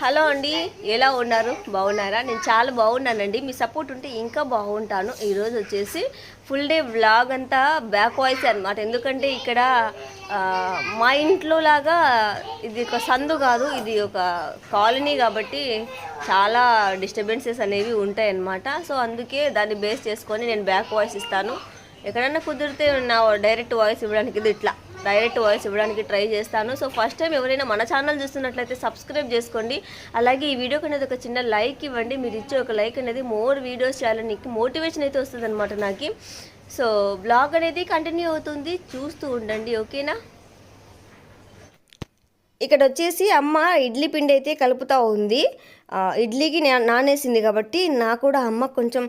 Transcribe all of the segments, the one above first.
Hello అండి ఎలా ఉన్నారు? బాగున్నారా? నేను చాలా బాగున్నానండి. మీ సపోర్ట్ ఉంటే ఇంకా బాగుంటాను. ఈరోజు వచ్చేసి ఫుల్ డే వ్లాగ్ అంతా బ్యాక్ వాయిస్ అనమాట ఎందుకంటే ఇక్కడ మా ఇంట్లో లాగా ఇది ఒక సందు కాదు ఇది ఒక కాలనీ కాబట్టి చాలా డిస్టర్బెన్సెస్ అనేవి ఉంటాయి అన్నమాట. సో అందుకే దాన్ని బేస్ చేసుకొని నేను బ్యాక్ వాయిస్ ఇస్తాను. ఎక్కడన్నా కుదిరితే నా డైరెక్ట్ వాయిస్ ఇవ్వడానికి ఇది ఇట్లా. డైరెక్ట్ వాయిస్ ఇవ్వడానికి ట్రై చేస్తాను. సో ఫస్ట్ టైం ఎవరైనా మన ఛానల్ చూస్తున్నట్లయితే సబ్స్క్రైబ్ చేసుకోండి. అలాగే ఈ వీడియోకి అనేది ఒక చిన్న లైక్ ఇవ్వండి. మీరు ఇచ్చే ఒక లైక్ అనేది మోర్ వీడియోస్ చేయాలని మోటివేషన్ అయితే వస్తుంది అనమాట నాకు. సో బ్లాగ్ అనేది కంటిన్యూ అవుతుంది. చూస్తూ ఉండండి ఓకేనా? ఇక్కడ వచ్చేసి అమ్మ ఇడ్లీ పిండి అయితే కలుపుతూ ఉంది. ఇడ్లీకి నానేసింది కాబట్టి నా కూడా అమ్మ కొంచెం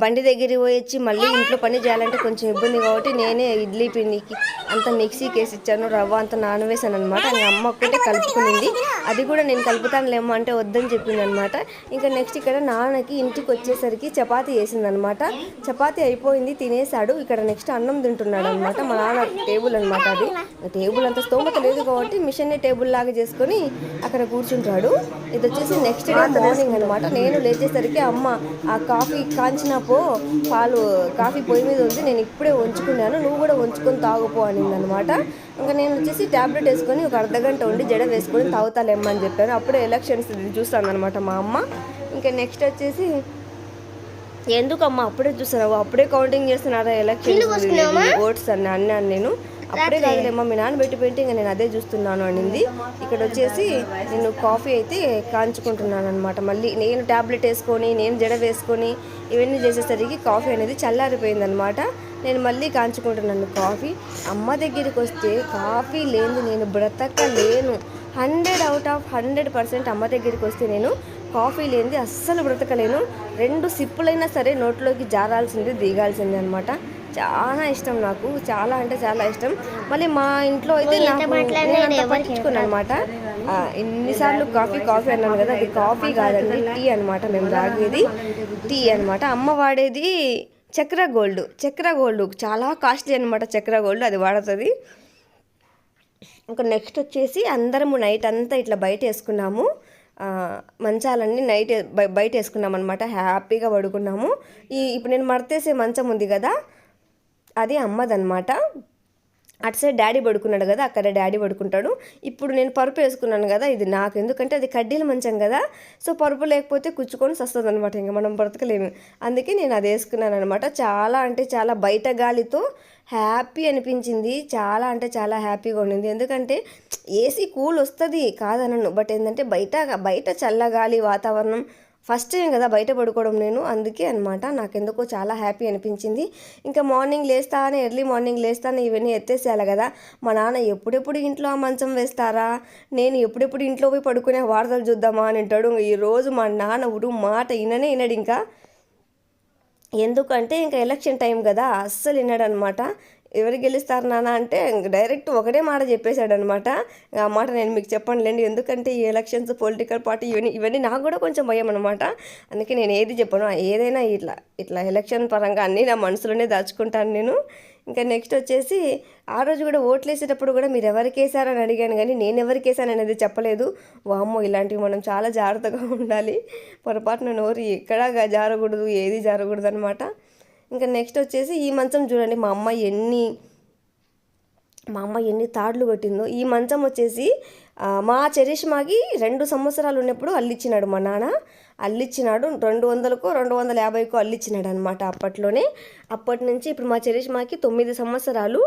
బండి దగ్గరికి పోయి వచ్చి మళ్ళీ ఇంట్లో పని చేయాలంటే కొంచెం ఇబ్బంది కాబట్టి నేనే ఇడ్లీ పిండికి అంత మిక్సీకి వేసి ఇచ్చాను రవ్వ అంత నానవేశాను అనమాట ఇంకా అమ్మ ఒక్కటే కలుపుకునింది. అది కూడా నేను కలుపుతానులేమో అంటే వద్దని చెప్పింది అనమాట ఇంకా నెక్స్ట్ ఇక్కడ నాన్నకి ఇంటికి వచ్చేసరికి చపాతీ వేసింది అనమాట చపాతీ అయిపోయింది తినేసాడు ఇక్కడ నెక్స్ట్ అన్నం తింటున్నాడు అనమాట మా నాన్న టేబుల్ అనమాట అది. టేబుల్ అంత స్తోమత లేదు కాబట్టి మిషన్ టేబుల్ లాగా చేసుకొని అక్కడ కూర్చుంటాడు. ఇది వచ్చేసి నెక్స్ట్ మార్నింగ్ అనమాట నేను లేచేసరికి అమ్మ ఆ కాఫీ కాంచినపో పాలు కాఫీ పొయ్యి మీద ఉంది నేను ఇప్పుడే ఉంచుకున్నాను నువ్వు కూడా ఉంచుకొని తాగుపో అనింది అనమాట ఇంకా నేను వచ్చేసి ట్యాబ్లెట్ వేసుకొని ఒక అర్ధ గంట ఉండి జడ వేసుకొని తాగుతాలేమ్మా అని చెప్పాను. అప్పుడే ఎలక్షన్స్ చూస్తాను అనమాట మా అమ్మ. ఇంకా నెక్స్ట్ వచ్చేసి ఎందుకమ్మా అప్పుడే చూస్తున్నావు? అప్పుడే కౌంటింగ్ చేస్తున్నారా? ఎలక్షన్ ఓట్స్ అని అన్నాను నేను అప్పుడే కాదులేమ్మా మీ నాన్న పెట్టి పెట్టి ఇంకా నేను అదే చూస్తున్నాను అనింది. ఇక్కడ వచ్చేసి నేను కాఫీ అయితే కాంచుకుంటున్నాను అనమాట మళ్ళీ నేను ట్యాబ్లెట్ వేసుకొని నేను జడ వేసుకొని ఇవన్నీ చేసేసరికి కాఫీ అనేది చల్లారిపోయింది అనమాట నేను మళ్ళీ కాంచుకుంటున్నాను కాఫీ. అమ్మ దగ్గరికి వస్తే కాఫీ లేని నేను బ్రతకలేను. Hundred out of hundred percent అమ్మ దగ్గరికి వస్తే నేను కాఫీ లేనిది అస్సలు బ్రతకలేను. రెండు సిప్పులైనా సరే నోట్లోకి జారాల్సింది దిగాల్సింది అనమాట చాలా ఇష్టం నాకు. చాలా అంటే చాలా ఇష్టం. మళ్ళీ మా ఇంట్లో అయితే నాకు పట్టించుకున్నాను అనమాట ఎన్నిసార్లు కాఫీ కాఫీ అన్నాను కదా అది కాఫీ కాదండి టీ అనమాట మేము తాగేది. టీ అనమాట అమ్మ వాడేది చక్ర గోల్డ్. చక్ర గోల్డ్ చాలా కాస్ట్లీ అనమాట చక్ర గోల్డ్ అది వాడుతుంది. ఇంకా నెక్స్ట్ వచ్చేసి అందరము నైట్ అంతా ఇట్లా బయట వేసుకున్నాము. మంచాలన్నీ నైట్ బయ- బయట వేసుకున్నాం అనమాట హ్యాపీగా పడుకున్నాము. ఈ ఇప్పుడు నేను మడతేసే మంచం ఉంది కదా అది అమ్మదనమాట అటు సైడ్ డాడీ పడుకున్నాడు కదా అక్కడ డాడీ పడుకుంటాడు. ఇప్పుడు నేను పరుపు వేసుకున్నాను కదా ఇది నాకు. ఎందుకంటే అది కడ్డీల మంచం కదా సో పరుపు లేకపోతే కుచ్చుకొని వస్తుంది అనమాట ఇంకా మనం బ్రతకలేము. అందుకే నేను అది వేసుకున్నాను అనమాట చాలా అంటే చాలా బయట గాలితో హ్యాపీ అనిపించింది. చాలా అంటే చాలా హ్యాపీగా ఉండింది. ఎందుకంటే ఏసీ కూల్ వస్తుంది కాదనను. బట్ ఏంటంటే బయట బయట చల్లగాలి వాతావరణం ఫస్ట్ టైం కదా బయట పడుకోవడం నేను అందుకే అనమాట నాకెందుకో చాలా హ్యాపీ అనిపించింది. ఇంకా మార్నింగ్ లేస్తానే ఎర్లీ మార్నింగ్ లేస్తానే ఇవన్నీ ఎత్తేసేయాలి కదా. మా నాన్న ఎప్పుడెప్పుడు ఇంట్లో ఆ మంచం వేస్తారా? నేను ఎప్పుడెప్పుడు ఇంట్లో పోయి పడుకునే వార్తలు చూద్దామా అని అంటాడు. ఈరోజు మా నాన్న ఊరు మాట విననే వినడు ఇంకా. ఎందుకంటే ఇంకా ఎలక్షన్ టైం కదా అస్సలు విన్నాడు అనమాట ఎవరు గెలుస్తారు నాన్న అంటే డైరెక్ట్ ఒకటే మాట చెప్పేశాడు అనమాట ఆ మాట నేను మీకు చెప్పనులేండి. ఎందుకంటే ఈ ఎలక్షన్స్ పొలిటికల్ పార్టీ ఇవన్నీ ఇవన్నీ నాకు కూడా కొంచెం భయం అనమాట అందుకే నేను ఏది చెప్పను. ఏదైనా ఇట్లా ఇట్లా ఎలక్షన్ పరంగా అన్నీ నా మనసులోనే దాచుకుంటాను నేను. ఇంకా నెక్స్ట్ వచ్చేసి ఆ రోజు కూడా ఓట్లు వేసేటప్పుడు కూడా మీరు ఎవరికి వేసారని అడిగాను కానీ నేను ఎవరికి వేసాను అనేది చెప్పలేదు. వామ్మో ఇలాంటివి మనం చాలా జాగ్రత్తగా ఉండాలి. పొరపాటున నోరు ఎక్కడా జారకూడదు ఏది జారకూడదు అనమాట ఇంకా నెక్స్ట్ వచ్చేసి ఈ మంచం చూడండి మా అమ్మ ఎన్ని మా అమ్మ ఎన్ని తాడులు కొట్టిందో. ఈ మంచం వచ్చేసి మా చరిష్మాకి రెండు సంవత్సరాలు ఉన్నప్పుడు అల్లిచ్చినాడు మా నాన్న. అల్లిచ్చినాడు రెండు వందలకు రెండు వందల యాభైకు అల్లిచ్చినాడు అనమాట అప్పట్లోనే. అప్పటి నుంచి ఇప్పుడు మా చరిష్మాకి తొమ్మిది సంవత్సరాలు.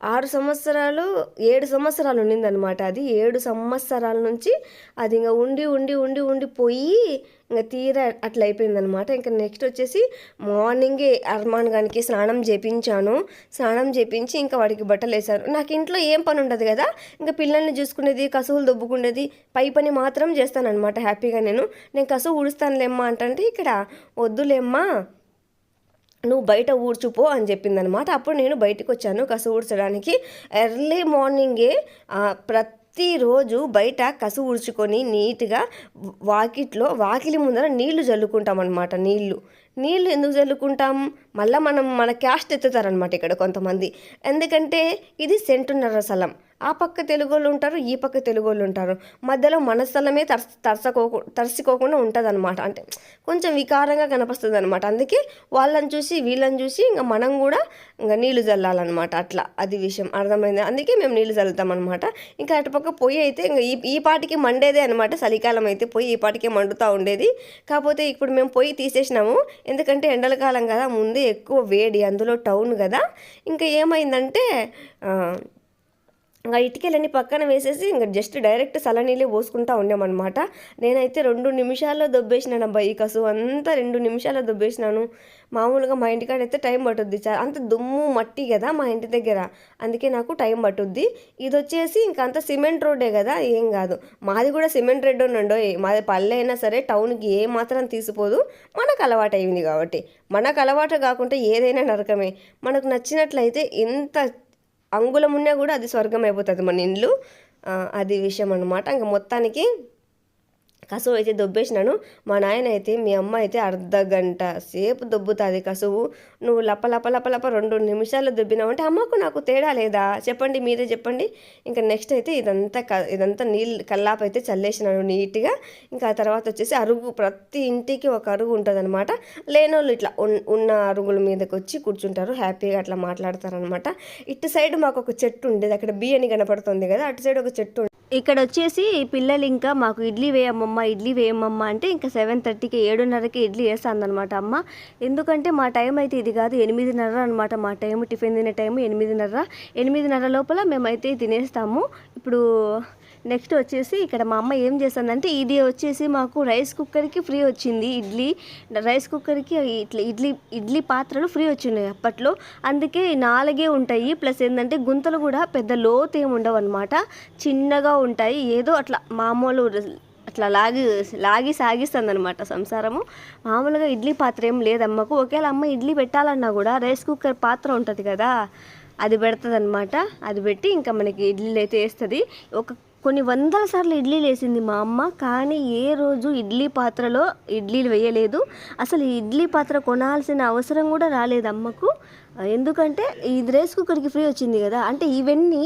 ఆరు సంవత్సరాలు ఏడు సంవత్సరాలు ఉండిందనమాట అది. ఏడు సంవత్సరాల నుంచి అది ఇంకా ఉండి ఉండి ఉండి ఉండి పోయి ఇంకా తీరా అట్లా అయిపోయిందనమాట ఇంకా నెక్స్ట్ వచ్చేసి మార్నింగే అర్మాన్ గానికి స్నానం చేపించాను. స్నానం చేపించి ఇంకా వాడికి బట్టలు వేశాను. నాకు ఇంట్లో ఏం పని ఉండదు కదా ఇంకా పిల్లల్ని చూసుకునేది కసువులు దొబ్బుకునేది పై పని మాత్రం చేస్తానన్నమాట హ్యాపీగా నేను. నేను కసువు ఊడుస్తానులేమ్మా అంటే ఇక్కడ వద్దులేమ్మా నువ్వు బయట ఊడ్చుపో అని చెప్పిందనమాట అప్పుడు నేను బయటకు వచ్చాను కసు ఊడ్చడానికి. ఎర్లీ మార్నింగే ప్రతిరోజు బయట కసు ఊడ్చుకొని నీట్గా వాకిట్లో వాకిలి ముందర నీళ్ళు చల్లుకుంటాం అనమాట నీళ్ళు. నీళ్ళు ఎందుకు చల్లుకుంటాం మళ్ళీ మనం మన క్యాస్ట్ ఎత్తుతారనమాట ఇక్కడ కొంతమంది. ఎందుకంటే ఇది సెంటున్నర స్థలం. ఆ పక్క తెలుగు వాళ్ళు ఉంటారు ఈ పక్క తెలుగు వాళ్ళు ఉంటారు. మధ్యలో మనస్థలమే తరస తరస్ తరసకోకు తరసికోకుండా ఉంటుంది అనమాట అంటే కొంచెం వికారంగా కనిపిస్తుంది అనమాట అందుకే వాళ్ళని చూసి వీళ్ళని చూసి ఇంకా మనం కూడా ఇంకా నీళ్ళు చల్లాలన్నమాట అట్లా అది విషయం అర్థమైంది. అందుకే మేము నీళ్ళు చల్లుతాం అనమాట ఇంకా అటుపక్క పొయ్యి అయితే ఇంకా ఈ ఈ పాటికి మండేదే అనమాట చలికాలం అయితే పొయ్యి ఈ పాటికి మండుతూ ఉండేది. కాకపోతే ఇప్పుడు మేము పొయ్యి తీసేసినాము. ఎందుకంటే ఎండల కాలం కదా ముందే ఎక్కువ వేడి అందులో టౌన్ కదా. ఇంకా ఏమైందంటే ఆ, ఇంకా ఇటుకలన్నీ పక్కన వేసేసి ఇంకా జస్ట్ డైరెక్ట్ సలనీళ్ళే పోసుకుంటా ఉండేమన్నమాట. నేనైతే రెండు నిమిషాల్లో దొబ్బేసినాను అబ్బాయి ఈ కసు. అంతా రెండు నిమిషాల్లో దొబ్బేసినాను. మామూలుగా మా ఇంటికాడ అయితే టైం పట్టుద్ది. చాలా అంత దుమ్ము మట్టి కదా మా ఇంటి దగ్గర. అందుకే నాకు టైం పట్టుద్ది. ఇది వచ్చేసి ఇంకా అంత సిమెంట్ రోడ్డే కదా ఏం కాదు. మాది కూడా సిమెంట్ రోడ్ ఉండండో మాది పల్లె అయినా సరే టౌన్కి ఏ మాత్రం తీసిపోదు. మనకు అలవాటు అయింది కాబట్టి. మనకు అలవాటు కాకుండా ఏదైనా నరకమే. మనకు నచ్చినట్లయితే ఎంత అంగుళం ఉన్నా కూడా అది స్వర్గం అయిపోతుంది మన ఇండ్లు. అది విషయం అనమాట ఇంకా మొత్తానికి కసువు అయితే దొబ్బేసినాను. మా నాయన అయితే మీ అమ్మ అయితే అర్ధ గంట సేపు దొబ్బుతుంది కసువు. నువ్వు లప లప లప లప రెండు నిమిషాలు దొబ్బినావు అంటే అమ్మకు నాకు తేడా లేదా? చెప్పండి మీరే చెప్పండి. ఇంకా నెక్స్ట్ అయితే ఇదంతా క ఇదంతా నీళ్ళు కల్లాప అయితే చల్లేసినాను నీట్గా. ఇంకా ఆ తర్వాత వచ్చేసి అరుగు ప్రతి ఇంటికి ఒక అరుగు ఉంటుంది అనమాట లేనోళ్ళు ఇట్లా ఉన్న అరుగుల మీదకి వచ్చి కూర్చుంటారు హ్యాపీగా అట్లా మాట్లాడతారు అనమాట ఇటు సైడ్ మాకు ఒక చెట్టు ఉండేది అక్కడ బియ్యని కనపడుతుంది కదా అటు సైడ్ ఒక చెట్టు ఇక్కడ వచ్చేసి పిల్లలు ఇంకా మాకు ఇడ్లీ వేయమ్మమ్మ ఇడ్లీ వేయమ్మమ్మ అంటే ఇంకా సెవెన్ థర్టీకి ఏడున్నరకి ఇడ్లీ వేస్తాందనమాట అమ్మ. ఎందుకంటే మా టైం అయితే ఇది కాదు ఎనిమిదిన్నర అనమాట మా టైం టిఫిన్ తినే టైం ఎనిమిదిన్నర. ఎనిమిదిన్నర లోపల మేమైతే తినేస్తాము. ఇప్పుడు నెక్స్ట్ వచ్చేసి ఇక్కడ మా అమ్మ ఏం చేస్తుందంటే ఇది వచ్చేసి మాకు రైస్ కుక్కర్కి ఫ్రీ వచ్చింది ఇడ్లీ. రైస్ కుక్కర్కి ఇట్లా ఇడ్లీ ఇడ్లీ పాత్రలు ఫ్రీ వచ్చినాయి అప్పట్లో. అందుకే నాలుగే ఉంటాయి. ప్లస్ ఏంటంటే గుంతలు కూడా పెద్ద లోతు ఏమి ఉండవు అనమాట చిన్నగా ఉంటాయి. ఏదో అట్లా మామూలు అట్లా లాగి లాగి సాగిస్తుంది అనమాట సంసారము. మామూలుగా ఇడ్లీ పాత్ర ఏం లేదమ్మకు ఒకవేళ అమ్మ ఇడ్లీ పెట్టాలన్నా కూడా రైస్ కుక్కర్ పాత్ర ఉంటుంది కదా అది పెడుతుంది అనమాట అది పెట్టి ఇంకా మనకి ఇడ్లీలు అయితే వేస్తుంది. ఒక కొన్ని వందల సార్లు ఇడ్లీలు వేసింది మా అమ్మ కానీ ఏ రోజు ఇడ్లీ పాత్రలో ఇడ్లీలు వేయలేదు. అసలు ఇడ్లీ పాత్ర కొనాల్సిన అవసరం కూడా రాలేదు అమ్మకు. ఎందుకంటే ఇది రేస్ కుక్కర్కి ఫ్రీ వచ్చింది కదా. అంటే ఇవన్నీ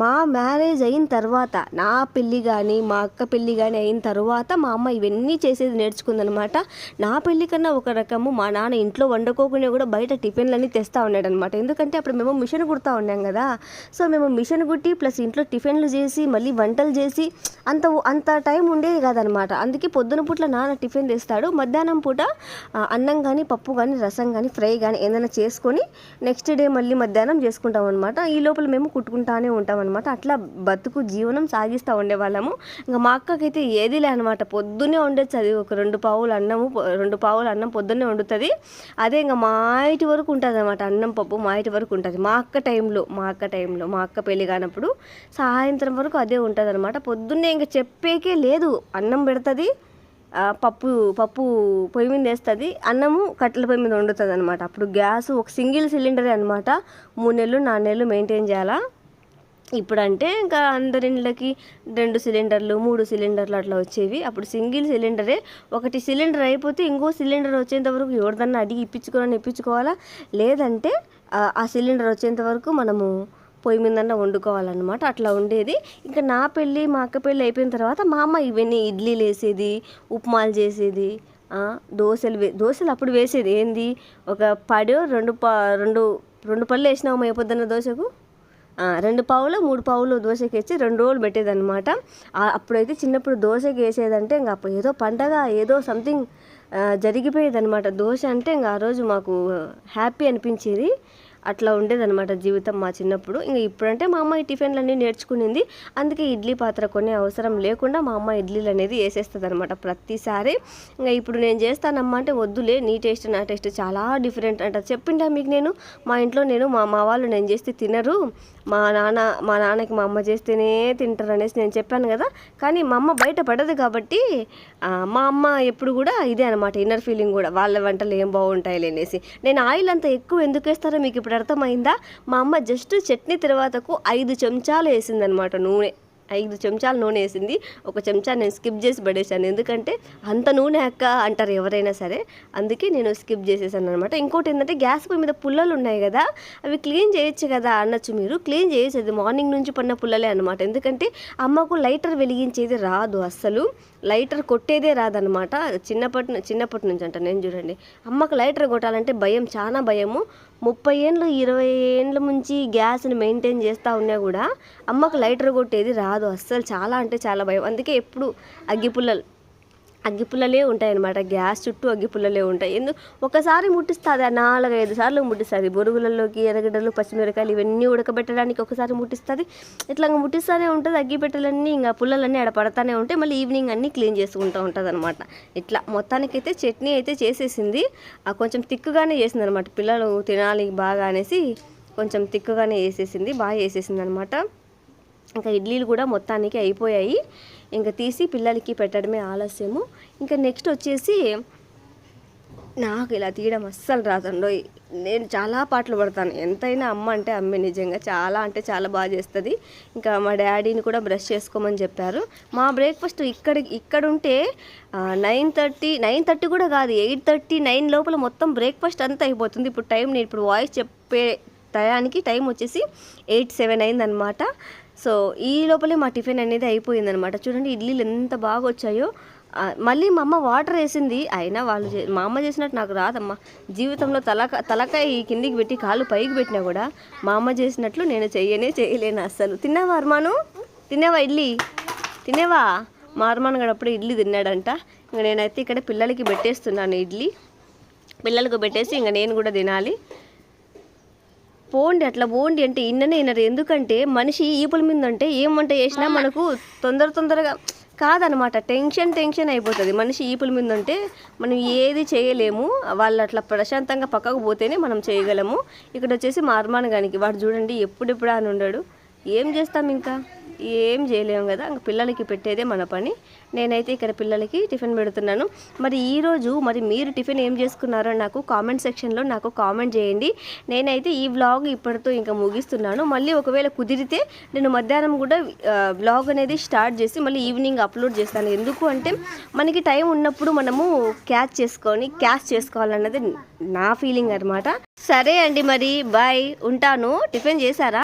మా మ్యారేజ్ అయిన తర్వాత నా పెళ్ళి కానీ మా అక్క పెళ్ళి కానీ అయిన తర్వాత మా అమ్మ ఇవన్నీ చేసేది నేర్చుకుందనమాట. నా పెళ్ళి కన్నా ఒక రకము మా నాన్న ఇంట్లో వండుకోకుండా కూడా బయట టిఫిన్లన్నీ తెస్తూ ఉన్నాడు అనమాట ఎందుకంటే అప్పుడు మేము మిషన్ కుడతా ఉన్నాం కదా. సో మేము మిషన్ కుట్టి ప్లస్ ఇంట్లో టిఫిన్లు చేసి మళ్ళీ వంటలు చేసి అంత అంత టైం ఉండేది కాదనమాట. అందుకే పొద్దున పూట్ల నాన్న టిఫిన్ తెస్తాడు. మధ్యాహ్నం పూట అన్నం కానీ పప్పు కానీ రసం కానీ ఫ్రై కానీ ఏదైనా చేసుకొని నెక్స్ట్ డే మళ్ళీ మధ్యాహ్నం చేసుకుంటాం అనమాట ఈ లోపల మేము కుట్టుకుంటానే ఉంటాం అనమాట అట్లా బతుకు జీవనం సాగిస్తూ ఉండేవాళ్ళము. ఇంకా మా అక్కకైతే ఏది లే అనమాట పొద్దున్నే వండొచ్చు అది ఒక రెండు పావులు అన్నము రెండు పావులు అన్నం పొద్దున్నే వండుతుంది. అదే ఇంకా మా ఇంటి వరకు ఉంటుంది అనమాట అన్నం పప్పు మా ఇంటి వరకు ఉంటుంది. మా అక్క టైంలో మా అక్క టైంలో మా అక్క పెళ్ళి కానప్పుడు సాయంత్రం వరకు అదే ఉంటుంది అనమాట పొద్దున్నే ఇంకా చెప్పేకే లేదు. అన్నం పెడుతుంది. పప్పు పప్పు పొయ్యి మీద వేస్తుంది. అన్నము కట్టెల పొయ్యి మీద వండుతుంది అనమాట అప్పుడు గ్యాస్ ఒక సింగిల్ సిలిండరే అనమాట మూడు నెలలు నాలుగు నెలలు మెయింటైన్ చేయాలా? ఇప్పుడంటే ఇంకా అందరిళ్ళకి రెండు సిలిండర్లు మూడు సిలిండర్లు అట్లా వచ్చేవి. అప్పుడు సింగిల్ సిలిండరే ఒకటి సిలిండర్ అయిపోతే ఇంకో సిలిండర్ వచ్చేంత వరకు ఎవరిదన్నా అడిగి ఇప్పించుకోవాలని ఇప్పించుకోవాలా లేదంటే ఆ- ఆ సిలిండర్ వచ్చేంత వరకు మనము పొయ్యి మీదన్నా వండుకోవాలన్నమాట. అట్లా ఉండేది. ఇంకా నా పెళ్ళి మా అక్క పెళ్ళి అయిపోయిన తర్వాత మా అమ్మ ఇవన్నీ ఇడ్లీలు వేసేది ఉప్మాలు చేసేది దోశలు వే దోశలు అప్పుడు వేసేది. ఏంది? ఒక పడు రెండు పా రెండు రెండు పళ్ళు వేసినాము అయిపోద్దన్న దోశకు? రెండు పావులు మూడు పావులు దోశకి వేసి రెండు రోజులు పెట్టేదన్నమాట. అప్పుడైతే చిన్నప్పుడు దోశకి వేసేదంటే ఇంకా అప్పుడు ఏదో పండగ ఏదో సంథింగ్ జరిగిపోయేదనమాట దోశ అంటే ఇంకా ఆ రోజు మాకు హ్యాపీ అనిపించేది. అట్లా ఉండేదనమాట జీవితం మా చిన్నప్పుడు. ఇంకా ఇప్పుడంటే మా అమ్మ ఈ టిఫిన్లు అన్నీ నేర్చుకునింది. అందుకే ఇడ్లీ పాత్ర కొనే అవసరం లేకుండా మా అమ్మ ఇడ్లీలు అనేది వేసేస్తుంది అనమాట ప్రతిసారి. ఇంకా ఇప్పుడు నేను చేస్తానమ్మా అంటే వద్దులే నీ టేస్ట్ నా టేస్ట్ చాలా డిఫరెంట్ అంట చెప్పిండా మీకు నేను? మా ఇంట్లో నేను మా మా వాళ్ళు నేను చేస్తే తినరు. మా నాన్న మా నాన్నకి మా అమ్మ చేస్తేనే తింటారు అనేసి నేను చెప్పాను కదా. కానీ మా అమ్మ బయట పడదు కాబట్టి మా అమ్మ ఎప్పుడు కూడా ఇదే అనమాట ఇన్నర్ ఫీలింగ్ కూడా. వాళ్ళ వంటలు ఏం బాగుంటాయి అనేసి. నేను ఆయిల్ అంత ఎక్కువ ఎందుకు వేస్తారో మీకు ఇప్పుడు అర్థమైందా? మా అమ్మ జస్ట్ చట్నీ తర్వాతకు ఐదు చెంచాలు వేసిందనమాట నూనె. ఐదు చెంచాలు నూనె వేసింది. ఒక చెంచా నేను స్కిప్ చేసి పడేసాను ఎందుకంటే అంత నూనె అక్క అంటారు ఎవరైనా సరే. అందుకే నేను స్కిప్ చేసేసాను అనమాట ఇంకోటి ఏంటంటే గ్యాస్ పొయ్యి మీద పుల్లలు ఉన్నాయి కదా అవి క్లీన్ చేయొచ్చు కదా అనొచ్చు మీరు. క్లీన్ చేయొచ్చు. అది మార్నింగ్ నుంచి పడిన పుల్లలే అనమాట. ఎందుకంటే అమ్మకు లైటర్ వెలిగించేది రాదు అస్సలు. లైటర్ కొట్టేదే రాదనమాట. చిన్నప్పటి చిన్నప్పటి నుంచి అంట నేను చూడండి. అమ్మకు లైటర్ కొట్టాలంటే భయం చాలా భయము. ముప్పై ఏండ్లు ఇరవై ఏండ్ల నుంచి గ్యాస్ని మెయింటైన్ చేస్తూ ఉన్నా కూడా అమ్మకు లైటర్ కొట్టేది రాదు. అస్సలు చాలా అంటే చాలా భయం. అందుకే ఎప్పుడు అగ్గిపుల్లలు అగ్గిపుల్లలే ఉంటాయన్నమాట. గ్యాస్ చుట్టూ అగ్గిపుల్లలే ఉంటాయి. ఎందుకు ఒకసారి ముట్టిస్తుంది ఆ నాలుగైదు సార్లు ముట్టిస్తుంది. బొరుగులలోకి ఎర్రగడ్డలు పచ్చిమిరకాయలు ఇవన్నీ ఉడకబెట్టడానికి ఒకసారి ముట్టిస్తుంది. ఇట్లా ఇంకా ముట్టిస్తూనే ఉంటుంది. అగ్గిపెట్టెలన్నీ ఇంకా పుల్లలన్నీ ఆడ పడతానే ఉంటాయి. మళ్ళీ ఈవినింగ్ అన్నీ క్లీన్ చేసుకుంటూ ఉంటుంది అనమాట ఇట్లా మొత్తానికైతే చట్నీ అయితే చేసేసింది. ఆ కొంచెం తిక్కుగానే చేసింది అనమాట పిల్లలు తినాలి బాగా అనేసి కొంచెం తిక్కుగానే వేసేసింది బాగా వేసేసింది అనమాట ఇంకా ఇడ్లీలు కూడా మొత్తానికి అయిపోయాయి. ఇంకా తీసి పిల్లలకి పెట్టడమే ఆలస్యము. ఇంకా నెక్స్ట్ వచ్చేసి నాకు ఇలా తీయడం అస్సలు రాదండో నేను చాలా పాటలు పడతాను. ఎంతైనా అమ్మ అంటే అమ్మే నిజంగా చాలా అంటే చాలా బాగా చేస్తుంది. ఇంకా మా డాడీని కూడా బ్రష్ చేసుకోమని చెప్పారు. మా బ్రేక్ఫాస్ట్ ఇక్కడ ఇక్కడ ఉంటే నైన్ థర్టీ నైన్ థర్టీ కూడా కాదు ఎయిట్ థర్టీ నైన్ లోపల మొత్తం బ్రేక్ఫాస్ట్ అంతా అయిపోతుంది. ఇప్పుడు టైం నేను ఇప్పుడు వాయిస్ చెప్పే టయానికి టైం వచ్చేసి ఎయిట్ సెవెన్ అయిందనమాట సో ఈ లోపలే మా టిఫిన్ అనేది అయిపోయిందనమాట చూడండి ఇడ్లీలు ఎంత బాగా వచ్చాయో. మళ్ళీ మా అమ్మ వాటర్ వేసింది. అయినా వాళ్ళు చే- మా అమ్మ చేసినట్టు నాకు రాదమ్మా. జీవితంలో తలక తలకాయ ఈ కిందికి పెట్టి కాళ్ళు పైకి పెట్టినా కూడా మా అమ్మ చేసినట్లు నేను చెయ్యనే చేయలేను అస్సలు. తిన్నావా అర్మాను? తినేవా ఇడ్లీ? తినేవా మా అర్మాన్ గడు అప్పుడు ఇడ్లీ తిన్నాడంట. ఇంక నేనైతే ఇక్కడ పిల్లలకి పెట్టేస్తున్నాను ఇడ్లీ. పిల్లలకు పెట్టేసి ఇంక నేను కూడా తినాలి. పోండి అట్లా పోండి అంటే ఇన్ననే వినరు ఎందుకంటే మనిషి ఈపుల మీద అంటే ఏం వంట చేసినా మనకు తొందర తొందరగా కాదనమాట. టెన్షన్ టెన్షన్ అయిపోతుంది. మనిషి ఈపుల మీద ఉంటే మనం ఏది చేయలేము. వాళ్ళు అట్లా ప్రశాంతంగా పక్కకు పోతేనే మనం చేయగలము. ఇక్కడ వచ్చేసి మా అర్మాన్ గానికి వాడు చూడండి ఎప్పుడెప్పుడు అని ఉండడు ఏం చేస్తాం ఇంకా? ఏం చేయలేము కదా ఇంకా పిల్లలకి పెట్టేదే మన పని. నేనైతే ఇక్కడ పిల్లలకి టిఫిన్ పెడుతున్నాను. మరి ఈరోజు మరి మీరు టిఫిన్ ఏం చేసుకున్నారో నాకు కామెంట్ సెక్షన్లో నాకు కామెంట్ చేయండి. నేనైతే ఈ వ్లాగ్ ఇప్పటితో ఇంకా ముగిస్తున్నాను. మళ్ళీ ఒకవేళ కుదిరితే నేను మధ్యాహ్నం కూడా వ్లాగ్ అనేది స్టార్ట్ చేసి మళ్ళీ ఈవినింగ్ అప్లోడ్ చేస్తాను. ఎందుకు అంటే మనకి టైం ఉన్నప్పుడు మనము క్యాచ్ చేసుకొని క్యాచ్ చేసుకోవాలన్నది నా ఫీలింగ్ అనమాట సరే అండి మరి బాయ్. ఉంటాను. టిఫిన్ చేశారా?